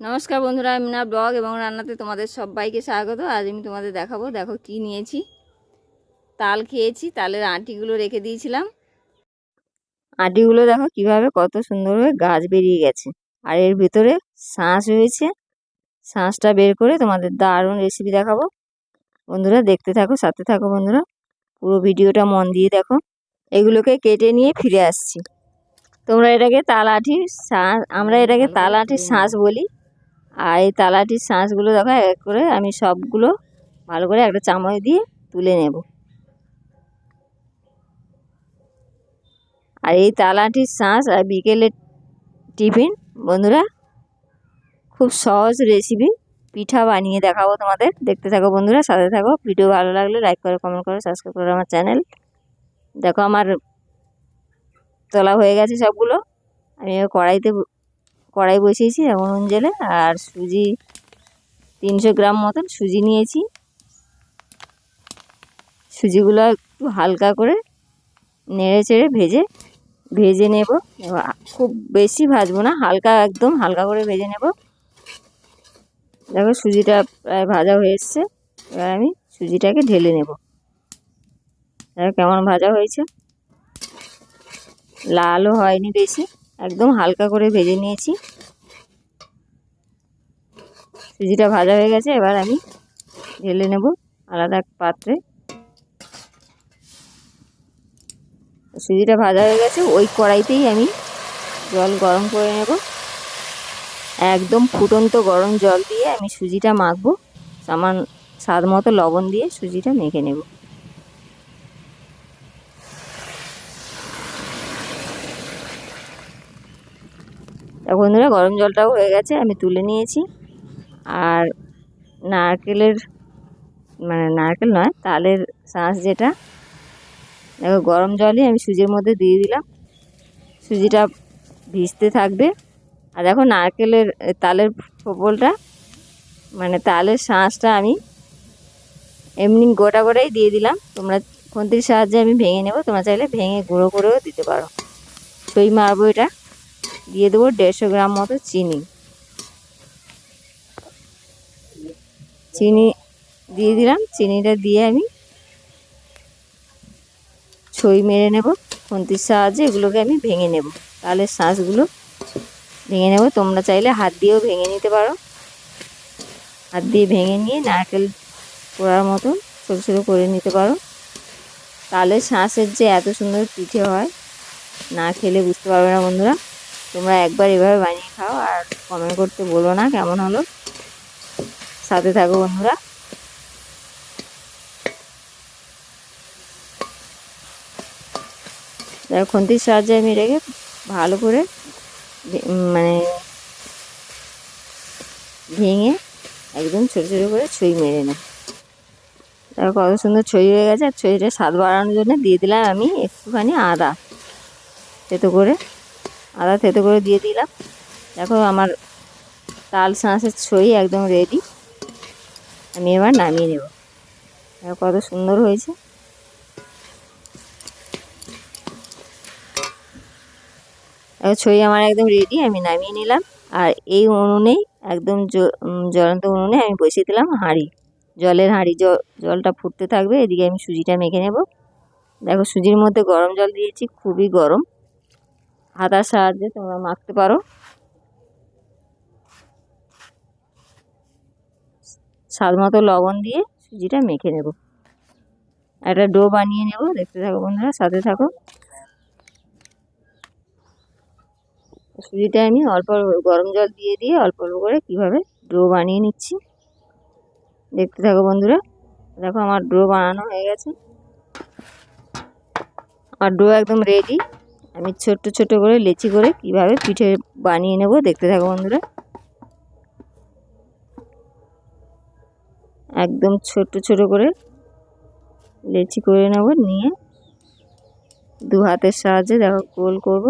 নমস্কার বন্ধুরা, আমি না ব্লগ এবং রান্নাতে তোমাদের সবাইকে স্বাগত। আজ আমি তোমাদের দেখাবো, দেখো কি নিয়েছি। তাল খেয়েছি, তালের আঁটিগুলো রেখে দিয়েছিলাম। আঁটিগুলো দেখো কীভাবে কত সুন্দরভাবে গাছ বেরিয়ে গেছে। আর এর ভিতরে শাঁস রয়েছে। শাঁসটা বের করে তোমাদের দারুণ রেসিপি দেখাবো। বন্ধুরা, দেখতে থাকো, সাথে থাকো বন্ধুরা। পুরো ভিডিওটা মন দিয়ে দেখো। এগুলোকে কেটে নিয়ে ফিরে আসছি। তোমরা এটাকে তালাঠির শাঁস, আমরা এটাকে তালাঠির শাঁস বলি। আর এই তালাটির শাঁসগুলো দেখো, এক করে আমি সবগুলো ভালো করে একটা চামচ দিয়ে তুলে নেব। আর এই তালাটির শাঁস আর বিকেলের টিফিন, বন্ধুরা, খুব সহজ রেসিপি পিঠা বানিয়ে দেখাবো তোমাদের। দেখতে থাকো বন্ধুরা, সাথে থাকো। ভিডিও ভালো লাগলে লাইক করো কমেন্ট করো সাবস্ক্রাইব করো আমার চ্যানেল দেখো আমার তোলা হয়ে গেছে সবগুলো। আমি কড়াইতে কড়াই বসিয়েছি এবং নুন, জেলে আর সুজি, তিনশো গ্রাম মতন সুজি নিয়েছি। সুজিগুলো একটু হালকা করে নেড়ে চেড়ে ভেজে ভেজে নেব। খুব বেশি ভাজবো না, হালকা একদম হালকা করে ভেজে নেব। দেখো সুজিটা প্রায় ভাজা হয়ে এসছে, এবার আমি সুজিটাকে ঢেলে নেব। দেখো কেমন ভাজা হয়েছে। লালও হয়নি বেশি। একদম হালকা করে ভেজে নিয়েছি। সুজিটা ভাজা হয়ে গেছে, এবার আমি ঢেলে নেব আলাদা এক পাত্রে। সুজিটা ভাজা হয়ে গেছে, ওই কড়াইতেই আমি জল গরম করে নেব। একদম ফুটন্ত গরম জল দিয়ে আমি সুজিটা মাখবো, সামান স্বাদ মতো লবণ দিয়ে সুজিটা মেখে নেব। বন্ধুরা গরম জলটাও হয়ে গেছে, আমি তুলে নিয়েছি। আর নারকেলের মানে নারকেল নয়, তালের শাঁস যেটা, দেখো গরম জলই আমি সুজির মধ্যে দিয়ে দিলাম। সুজিটা ভিজতে থাকবে। আর দেখো নারকেলের তালের ফোপলটা মানে তালের শাঁসটা আমি এমনি গোটা গোটাই দিয়ে দিলাম। তোমরা খুন্তির সাহায্যে আমি ভেঙে নেব, তোমরা চাইলে ভেঙে গুঁড়ো করেও দিতে পারো। সই মারবো এটা। দিয়ে দেবো দেড়শো গ্রাম মতো চিনি। চিনি দিয়ে দিলাম। চিনিটা দিয়ে আমি ছই মেরে নেব, খুন্তির সাহায্যে এগুলোকে আমি ভেঙে নেব। তাহলে শাঁসগুলো ভেঙে নেব। তোমরা চাইলে হাত দিয়েও ভেঙে নিতে পারো। হাত দিয়ে ভেঙে নিয়ে নারকেল পোড়ার মতো ছোটো ছোটো করে নিতে পারো। তাহলে শাঁসের যে এত সুন্দর পিঠে হয়, না খেলে বুঝতে পারবে না বন্ধুরা। তোমরা একবার এভাবে বানিয়ে খাও আর কমেন্ট করতে বলো না, কেমন হলো? সাথে থাকো বন্ধুরা। খুন্তির সাহায্যে আমি রেখে ভালো করে মানে ভেঙে একদম ছোটো ছোটো করে ছই মেরে নেব। দেখো, কত সুন্দর ছই হয়ে গেছে। আর ছইটা স্বাদ বাড়ানোর জন্য দিয়ে দিলাম আমি একটুখানি আদা। থেতো করে আদা থেতো করে দিয়ে দিলাম। দেখো আমার তাল শাঁসের ছই একদম রেডি আমি এবার নামিয়ে নেব। কত সুন্দর হয়েছে। ছই আমার একদম রেডি আমি নামিয়ে নিলাম। আর এই উনুনেই একদম জ্বলন্ত উনুনে আমি বসিয়ে দিলাম হাঁড়ি। জলের হাঁড়ি জলটা ফুটতে থাকবে। এদিকে আমি সুজিটা মেখে নেব। দেখো সুজির মধ্যে গরম জল দিয়েছি, খুবই গরম। হাতার সাহায্যে তোমরা মাখতে পারো। স্বাদ মতো লবণ দিয়ে সুজিটা মেখে নেব। একটা ডো বানিয়ে নেব, দেখতে থাকো বন্ধুরা, সাথে থাকো। সুজিটা আমি অল্প গরম জল দিয়ে দিয়ে অল্প অল্প করে কীভাবে ডো বানিয়ে নিচ্ছি, দেখতে থাকো বন্ধুরা। দেখো আমার ডো বানানো হয়ে গেছে। আমার ডো একদম রেডি আমি ছোট্ট ছোট করে লেচি করে কীভাবে পিঠে বানিয়ে নেব দেখতে থাকো বন্ধুরা। একদম ছোট ছোট করে লেচি করে নেব, নিয়ে দু হাতের সাহায্যে দেখো গোল করব।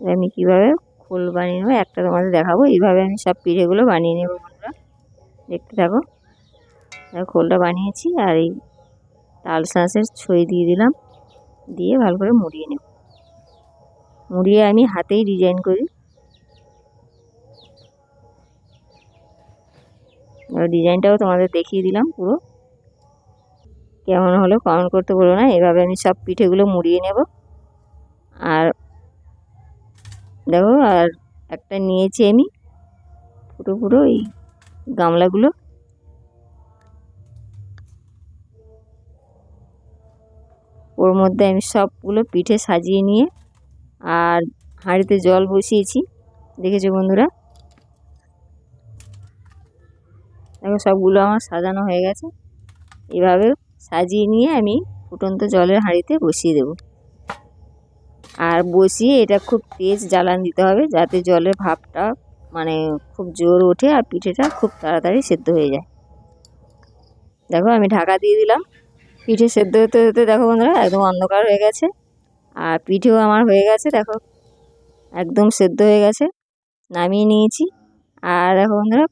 আমি কীভাবে খোল বানিয়ে নেব একটা তোমাদের দেখাবো, এইভাবে আমি সব পিঠেগুলো বানিয়ে নেব বন্ধুরা। দেখতে থাকো। খোলটা বানিয়েছি আর এই তাল শাঁসের ছই দিয়ে দিলাম। দিয়ে ভালো করে মুড়িয়ে নেব। মুড়িয়ে আমি হাতেই ডিজাইন করি। ডিজাইনটাও তোমাদের দেখিয়ে দিলাম পুরো। কেমন হলো কমেন্ট করতে বলো না, এভাবে আমি সব পিঠেগুলো মুড়িয়ে নেব। আর দেখো, আর একটা নিয়েছি আমি। পুরো পুরো এই গামলাগুলো। ওর মধ্যে আমি সবগুলো পিঠে সাজিয়ে নিয়ে আর হাঁড়িতে জল বসিয়েছি। দেখেছ বন্ধুরা? দেখো সবগুলো আমার সাজানো হয়ে গেছে। এভাবে সাজিয়ে নিয়ে আমি ফুটন্ত জলের হাঁড়িতে বসিয়ে দেব। আর বসিয়ে এটা খুব তেজ জ্বালান দিতে হবে যাতে জলের ভাপটা মানে খুব জোর ওঠে আর পিঠেটা খুব তাড়াতাড়ি সেদ্ধ হয়ে যায়। দেখো আমি ঢাকা দিয়ে দিলাম। পিঠে সেদ্ধ হতে হতে দেখো বন্ধুরা, একদম অন্ধকার হয়ে গেছে। আর পিঠেও আমার হয়ে গেছে, দেখো। একদম সেদ্ধ হয়ে গেছে, নামিয়ে নিয়েছি। আর দেখো বন্ধুরা,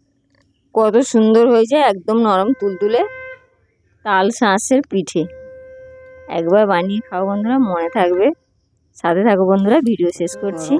কত সুন্দর হয়েছে, একদম নরম তুলতুলে তাল শাঁসের পিঠে। একবার বানিয়ে খাও বন্ধুরা, মনে থাকবে। সাথে থাকো বন্ধুরা, ভিডিও শেষ করছি।